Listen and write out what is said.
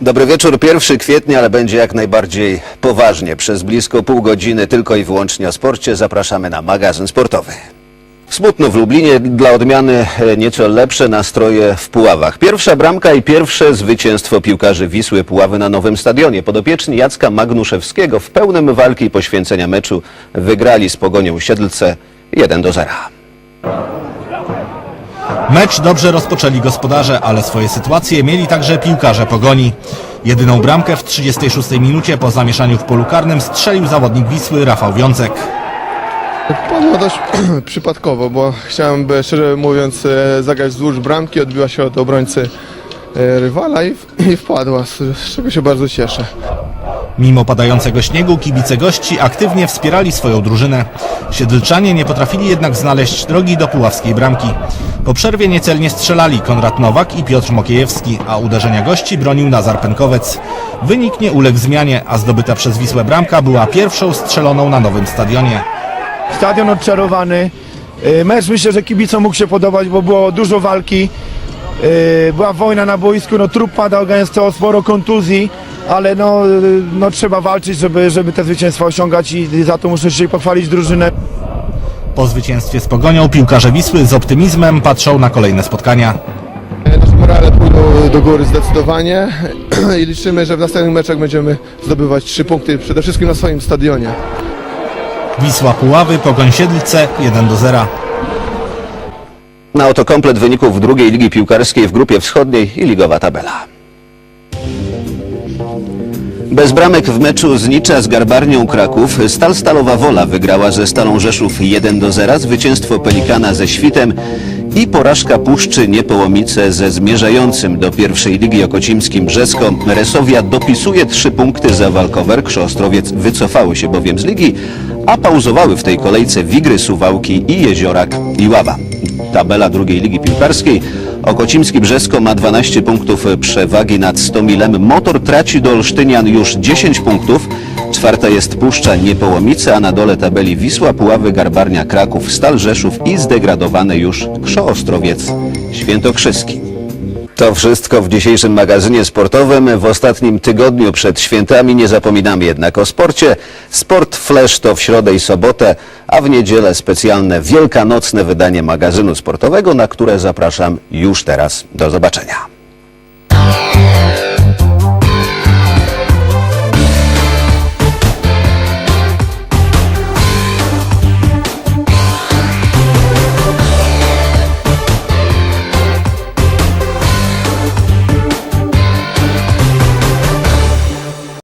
Dobry wieczór, 1 kwietnia, ale będzie jak najbardziej poważnie. Przez blisko pół godziny tylko i wyłącznie o sporcie zapraszamy na magazyn sportowy. Smutno w Lublinie, dla odmiany nieco lepsze nastroje w Puławach. Pierwsza bramka i pierwsze zwycięstwo piłkarzy Wisły Puławy na nowym stadionie. Podopieczni Jacka Magnuszewskiego w pełnym walki i poświęcenia meczu wygrali z Pogonią Siedlce 1 do 0. Mecz dobrze rozpoczęli gospodarze, ale swoje sytuacje mieli także piłkarze Pogoni. Jedyną bramkę w 36 minucie po zamieszaniu w polu karnym strzelił zawodnik Wisły Rafał Wiącek. Padła dość przypadkowo, bo chciałem, by, szczerze mówiąc, e, zagrać wzdłuż bramki, odbiła się od obrońcy e, rywala i, i wpadła, z czego się bardzo cieszę. Mimo padającego śniegu kibice gości aktywnie wspierali swoją drużynę. Siedlczanie nie potrafili jednak znaleźć drogi do puławskiej bramki. Po przerwie niecelnie strzelali Konrad Nowak i Piotr Mokiejewski, a uderzenia gości bronił Nazar Penkowec. Wynik nie uległ zmianie, a zdobyta przez Wisłę bramka była pierwszą strzeloną na nowym stadionie. Stadion odczarowany. Y, Mecz myślę, że kibicom mógł się podobać, bo było dużo walki. Y, Była wojna na boisku, no trup padał gęsto, sporo kontuzji, ale no, no trzeba walczyć, żeby, żeby te zwycięstwa osiągać i za to muszę się pochwalić drużynę. Po zwycięstwie z Pogonią piłkarze Wisły z optymizmem patrzą na kolejne spotkania. Nasze morale pójdą do góry zdecydowanie i liczymy, że w następnych meczach będziemy zdobywać trzy punkty, przede wszystkim na swoim stadionie. Wisła Puławy, Pogoń Siedlce 1 do 0. Na oto komplet wyników drugiej ligi piłkarskiej w grupie wschodniej i ligowa tabela. Bez bramek w meczu z Nicza z Garbarnią Kraków Stal Stalowa Wola wygrała ze Stalą Rzeszów 1 do 0, zwycięstwo Pelikana ze Świtem i porażka Puszczy Niepołomice ze zmierzającym do pierwszej ligi okocimskim Brzesko. Resowia dopisuje trzy punkty za walkower, Ostrowiec wycofały się bowiem z ligi, a pauzowały w tej kolejce Wigry Suwałki i Jeziorak Iława. Tabela drugiej ligi piłkarskiej. Okocimski Brzesko ma 12 punktów przewagi nad Stomilem. Motor traci do Olsztynian już 10 punktów. Czwarta jest Puszcza Niepołomice, a na dole tabeli Wisła, Puławy, Garbarnia, Kraków, Stal Rzeszów i zdegradowane już Krzoo Ostrowiec Świętokrzyski. To wszystko w dzisiejszym magazynie sportowym. W ostatnim tygodniu przed świętami nie zapominamy jednak o sporcie. Sport Flash to w środę i sobotę, a w niedzielę specjalne wielkanocne wydanie magazynu sportowego, na które zapraszam już teraz. Do zobaczenia.